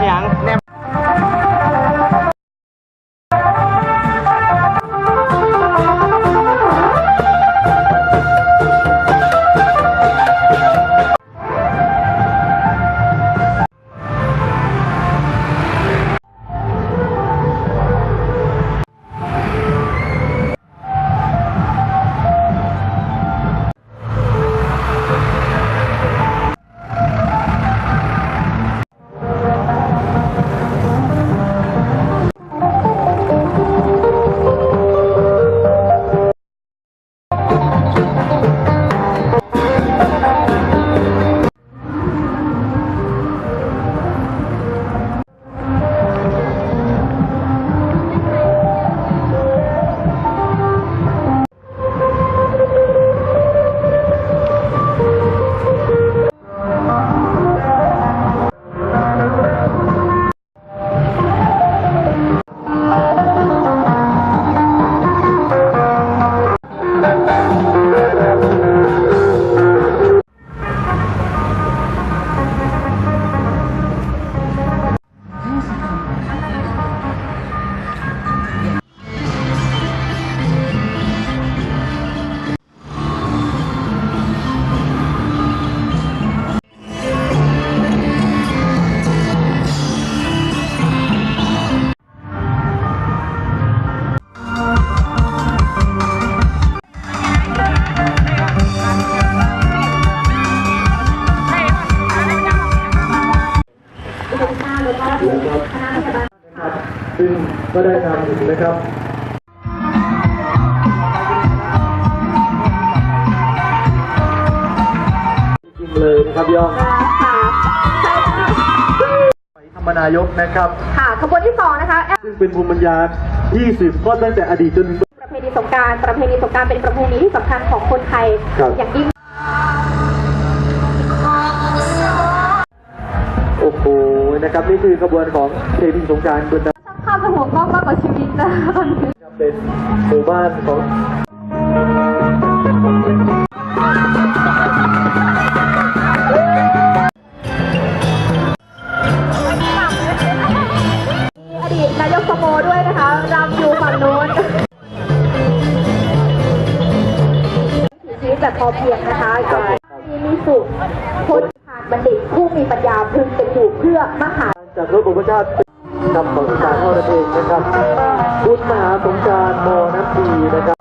娘，娘 นะครับซึ่งก็ได้ทำนะครับจริงเลยนะครับยองธรรมนายกนะครับค่ะขบวนที่สองนะคะซึ่งเป็นภูมิปัญญา20ข้อตั้งแต่อดีตจนถึงประเพณีสงการประเพณีสงการเป็นประเพณีที่สำคัญของคนไทยอย่างยิ่ง นะครับนี่คือขบวนของเทพีสงกรารบนดข้ามไปหัวข้อมากกว่าชีวิตนะครับเป็นหมู่บ้านของมีอดีตนายกสโมด้วยนะคะรำอยู่ฝั่งโน้นชีวิตแบบพอเพียงนะคะมีมีสุขคนผ่าน บัณฑิตผู้มีปัญญาพึงเป็นอยู่เพื่อมหาจากรถบุพชาตินำของการเท่านั้นเองนะครับบุญมหาสงการมน้ำดีนะครับ